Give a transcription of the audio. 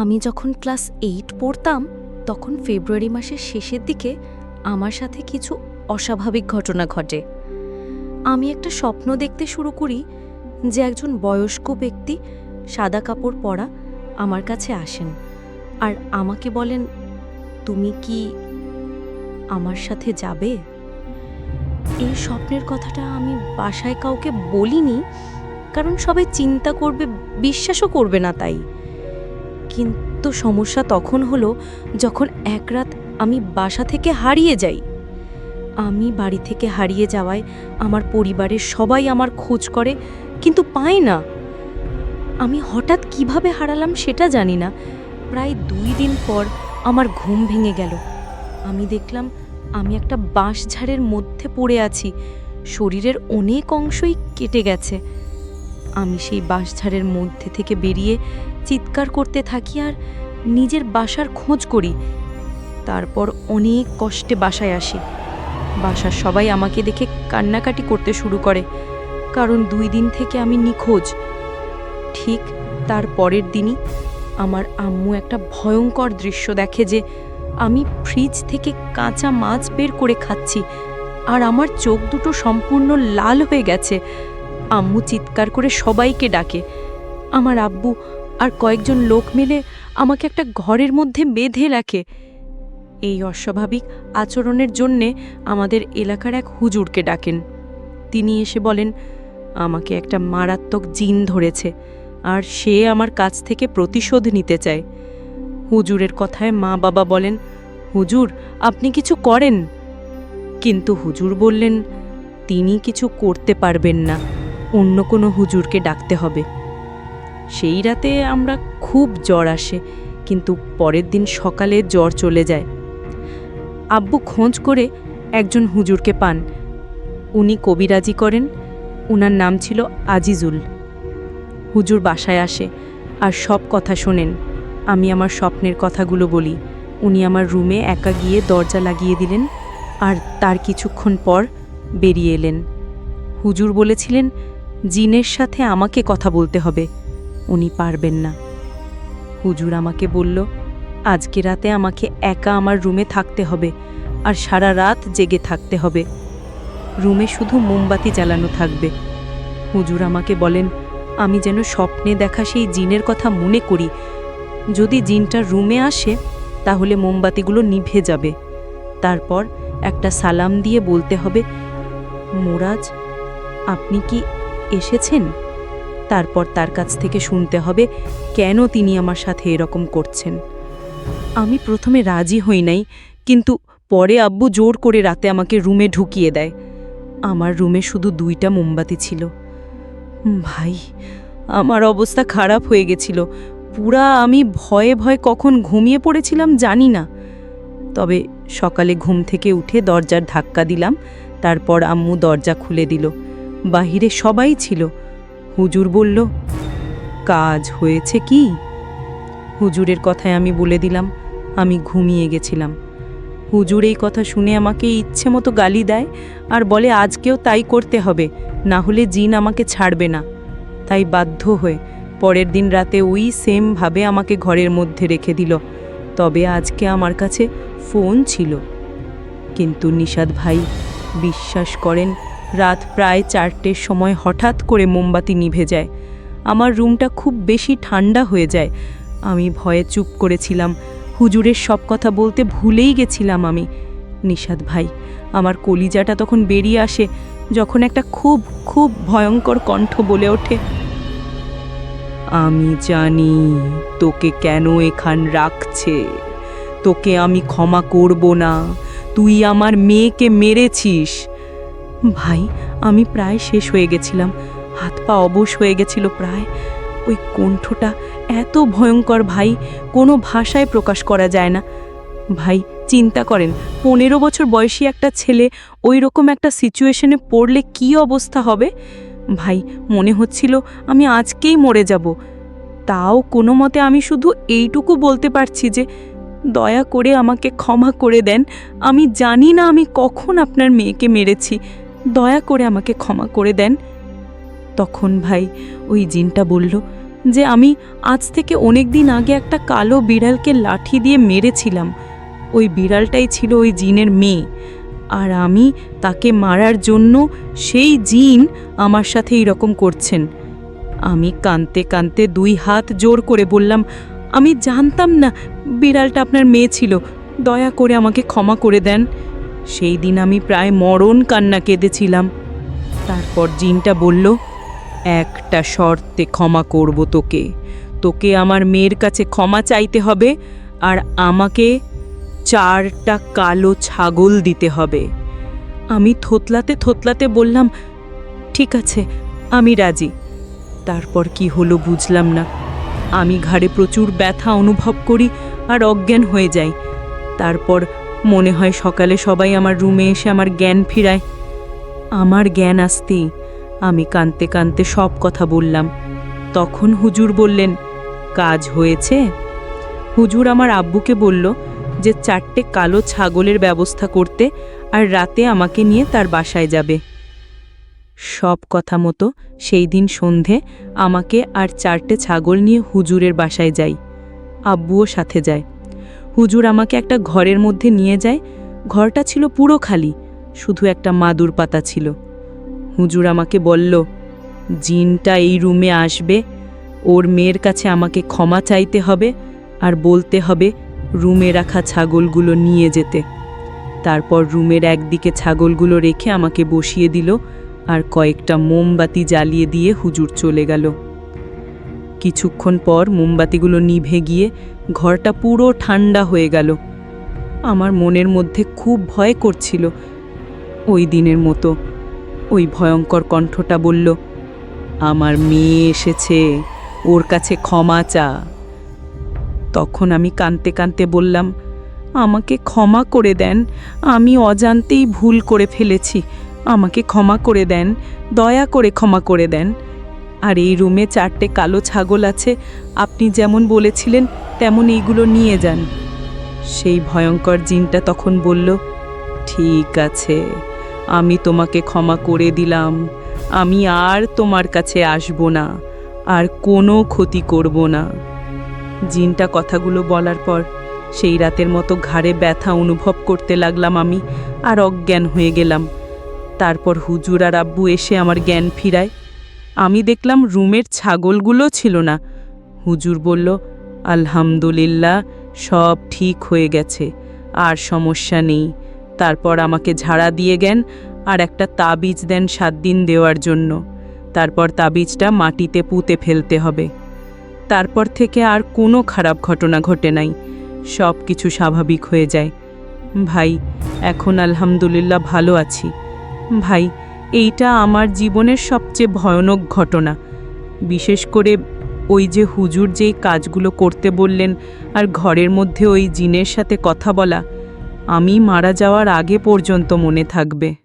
আমি যখন class eight পড়তাম, তখন ফেব্রুয়ারি মাসের শেষের দিকে আমার সাথে কিছু অস্বাভাবিক ঘটনা ঘটে। আমি একটা স্বপ্ন দেখতে শুরু করি যে একজন বয়স্ক ব্যক্তি সাদা কাপড় পরা আমার কাছে আসেন আর আমাকে বলেন, তুমি কি আমার সাথে যাবে? এই স্বপ্নের কথাটা আমি বাসায় কাউকে বলিনি, কারণ সবাই চিন্তা করবে, বিশ্বাসও করবে না তাই। কিন্তু সমস্যা তখন হলো যখন এক রাত আমি বাসা থেকে হারিয়ে যাই। আমি বাড়ি থেকে হারিয়ে যাওয়ায় আমার পরিবারের সবাই আমার খোঁজ করে, কিন্তু পায় না। আমি হঠাৎ কীভাবে হারালাম সেটা জানি না। প্রায় দুই দিন পর আমার ঘুম ভেঙে গেল। আমি দেখলাম আমি একটা বাঁশঝাড়ের মধ্যে পড়ে আছি। শরীরের অনেক অংশই কেটে গেছে। আমি সেই বাঁশঝাড়ের মধ্যে থেকে বেরিয়ে চিৎকার করতে থাকি আর নিজের বাসার খোঁজ করি। তারপর অনেক কষ্টে বাসায় আসি। বাসার সবাই আমাকে দেখে কান্নাকাটি করতে শুরু করে, কারণ দুই দিন থেকে আমি নিখোঁজ। ঠিক তার পরের দিনই আমার আম্মু একটা ভয়ঙ্কর দৃশ্য দেখে যে আমি ফ্রিজ থেকে কাঁচা মাছ বের করে খাচ্ছি আর আমার চোখ দুটো সম্পূর্ণ লাল হয়ে গেছে। আম্মু চিৎকার করে সবাইকে ডাকে। আমার আব্বু আর কয়েকজন লোক মিলে আমাকে একটা ঘরের মধ্যে বেঁধে রাখে। এই অস্বাভাবিক আচরণের জন্যে আমাদের এলাকার এক হুজুরকে ডাকেন। তিনি এসে বলেন, আমাকে একটা মারাত্মক জিন ধরেছে আর সে আমার কাছ থেকে প্রতিশোধ নিতে চায়। হুজুরের কথায় মা বাবা বলেন, হুজুর, আপনি কিছু করেন? কিন্তু হুজুর বললেন, তিনি কিছু করতে পারবেন না। অন্য কোনো হুজুরকে ডাকতে হবে। সেই রাতে আমরা খুব জ্বর আসে, কিন্তু পরের দিন সকালে জ্বর চলে যায়। আব্বু খোঁজ করে একজন হুজুরকে পান। উনি কবিরাজি করেন, উনার নাম ছিল আজিজুল। হুজুর বাসায় আসে আর সব কথা শোনেন। আমি আমার স্বপ্নের কথাগুলো বলি। উনি আমার রুমে একা গিয়ে দরজা লাগিয়ে দিলেন আর তার কিছুক্ষণ পর বেরিয়ে এলেন। হুজুর বলেছিলেন জিনের সাথে আমাকে কথা বলতে হবে। উনি পারবেন না। হুজুর আমাকে বলল, আজকে রাতে আমাকে একা আমার রুমে থাকতে হবে আর সারা রাত জেগে থাকতে হবে। রুমে শুধু মোমবাতি জ্বালানো থাকবে। হুজুর আমাকে বলেন, আমি যেন স্বপ্নে দেখা সেই জিনের কথা মনে করি। যদি জিনটা রুমে আসে, তাহলে মোমবাতিগুলো নিভে যাবে। তারপর একটা সালাম দিয়ে বলতে হবে, মোরাজ, আপনি কি এসেছেন? তারপর তার কাছ থেকে শুনতে হবে কেন তিনি আমার সাথে এরকম করছেন। আমি প্রথমে রাজি হই নাই, কিন্তু পরে আব্বু জোর করে রাতে আমাকে রুমে ঢুকিয়ে দেয়। আমার রুমে শুধু দুইটা মোমবাতি ছিল। ভাই, আমার অবস্থা খারাপ হয়ে গেছিল। পুরা আমি ভয়ে ভয়ে কখন ঘুমিয়ে পড়েছিলাম জানি না। তবে সকালে ঘুম থেকে উঠে দরজার ধাক্কা দিলাম, তারপর আম্মু দরজা খুলে দিল। বাহিরে সবাই ছিল। হুজুর বলল, কাজ হয়েছে কি? হুজুরের কথায় আমি বলে দিলাম, আমি ঘুমিয়ে গেছিলাম। হুজুর এই কথা শুনে আমাকে ইচ্ছে মতো গালি দেয় আর বলে, আজকেও তাই করতে হবে, না হলে জিন আমাকে ছাড়বে না। তাই বাধ্য হয়ে পরের দিন রাতে ওই সেমভাবে আমাকে ঘরের মধ্যে রেখে দিল। তবে আজকে আমার কাছে ফোন ছিল। কিন্তু নিষাদ ভাই বিশ্বাস করেন রাত প্রায় চারটের সময় হঠাৎ করে মোমবাতি নিভে যায়। আমার রুমটা খুব বেশি ঠান্ডা হয়ে যায়। আমি ভয়ে চুপ করেছিলাম। হুজুরের সব কথা বলতে ভুলেই গেছিলাম আমি। নিষাদ ভাই, আমার কলিজাটা তখন বেরিয়ে আসে যখন একটা খুব খুব ভয়ঙ্কর কণ্ঠ বলে ওঠে। আমি জানি তোকে কেন এখান রাখছে। তোকে আমি ক্ষমা করব না। তুই আমার মেয়েকে মেরেছিস। ভাই, আমি প্রায় শেষ হয়ে গেছিলাম। হাত পা অবশ হয়ে গেছিল প্রায়। ওই কণ্ঠটা এত ভয়ঙ্কর ভাই, কোনো ভাষায় প্রকাশ করা যায় না। ভাই, চিন্তা করেন, পনেরো বছর বয়সী একটা ছেলে ওই রকম একটা সিচুয়েশনে পড়লে কি অবস্থা হবে? ভাই, মনে হচ্ছিল আমি আজকেই মরে যাব। তাও কোনো মতে আমি শুধু এইটুকু বলতে পারছি যে, দয়া করে আমাকে ক্ষমা করে দেন। আমি জানি না আমি কখন আপনার মেয়েকে মেরেছি। দয়া করে আমাকে ক্ষমা করে দেন। তখন ভাই ওই জিনটা বলল যে আমি আজ থেকে অনেক দিন আগে একটা কালো বিড়ালকে লাঠি দিয়ে মেরেছিলাম। ওই বিড়ালটাই ছিল ওই জিনের মেয়ে। আর আমি তাকে মারার জন্য সেই জিন আমার সাথে এরকম করছেন। আমি কানতে কানতে দুই হাত জোর করে বললাম, আমি জানতাম না বিড়ালটা আপনার মেয়ে ছিল। দয়া করে আমাকে ক্ষমা করে দেন। সেই দিন আমি প্রায় মরণ কান্না কেঁদেছিলাম। তারপর জিনটা বলল, একটা শর্তে ক্ষমা করব তোকে। তোকে আমার মেয়ের কাছে ক্ষমা চাইতে হবে আর আমাকে চারটা কালো ছাগল দিতে হবে। আমি থতলাতে থতলাতে বললাম, ঠিক আছে, আমি রাজি। তারপর কি হলো বুঝলাম না। আমি ঘাড়ে প্রচুর ব্যথা অনুভব করি আর অজ্ঞান হয়ে যাই। তারপর মনে হয় সকালে সবাই আমার রুমে এসে আমার জ্ঞান ফিরায়। আমার জ্ঞান আসতেই আমি কানতে কানতে সব কথা বললাম। তখন হুজুর বললেন, কাজ হয়েছে? হুজুর আমার আব্বুকে বলল যে, চারটে কালো ছাগলের ব্যবস্থা করতে আর রাতে আমাকে নিয়ে তার বাসায় যাবে। সব কথা মতো সেই দিন সন্ধে আমাকে আর চারটে ছাগল নিয়ে হুজুরের বাসায় যাই। আব্বুও সাথে যায়। হুজুর আমাকে একটা ঘরের মধ্যে নিয়ে যায়। ঘরটা ছিল পুরো খালি, শুধু একটা মাদুর পাতা ছিল। হুজুর আমাকে বলল, জিনটা এই রুমে আসবে, ওর মেয়ের কাছে আমাকে ক্ষমা চাইতে হবে আর বলতে হবে রুমে রাখা ছাগলগুলো নিয়ে যেতে। তারপর রুমের একদিকে ছাগলগুলো রেখে আমাকে বসিয়ে দিল আর কয়েকটা মোমবাতি জ্বালিয়ে দিয়ে হুজুর চলে গেল। কিছুক্ষণ পর মোমবাতিগুলো নিভে গিয়ে ঘরটা পুরো ঠান্ডা হয়ে গেল। আমার মনের মধ্যে খুব ভয় করছিল। ওই দিনের মতো ওই ভয়ঙ্কর কণ্ঠটা বলল, আমার মেয়ে এসেছে, ওর কাছে ক্ষমা চা। তখন আমি কানতে কানতে বললাম, আমাকে ক্ষমা করে দেন, আমি অজান্তেই ভুল করে ফেলেছি। আমাকে ক্ষমা করে দেন, দয়া করে ক্ষমা করে দেন। আর এই রুমে চারটে কালো ছাগল আছে, আপনি যেমন বলেছিলেন তেমন এইগুলো নিয়ে যান। সেই ভয়ঙ্কর জিনটা তখন বলল, ঠিক আছে, আমি তোমাকে ক্ষমা করে দিলাম। আমি আর তোমার কাছে আসব না, আর কোনো ক্ষতি করব না। জিনটা কথাগুলো বলার পর সেই রাতের মতো ঘাড়ে ব্যথা অনুভব করতে লাগলাম আমি আর অজ্ঞান হয়ে গেলাম। তারপর হুজুর আর আব্বু এসে আমার জ্ঞান ফিরায়। আমি দেখলাম রুমের ছাগলগুলো ছিল না। হুজুর বলল আলহামদুলিল্লাহ, সব ঠিক হয়ে গেছে, আর সমস্যা নেই। তারপর আমাকে ঝাড়া দিয়ে গেন আর একটা তাবিজ দেন সাত দিন দেওয়ার জন্য। তারপর তাবিজটা মাটিতে পুঁতে ফেলতে হবে। তারপর থেকে আর কোনো খারাপ ঘটনা ঘটে নাই। সব কিছু স্বাভাবিক হয়ে যায়। ভাই, এখন আলহামদুলিল্লাহ ভালো আছি। ভাই, এইটা আমার জীবনের সবচেয়ে ভয়ানক ঘটনা। বিশেষ করে ওই যে হুজুর যেই কাজগুলো করতে বললেন আর ঘরের মধ্যে ওই জিনের সাথে কথা বলা, আমি মারা যাওয়ার আগে পর্যন্ত মনে থাকবে।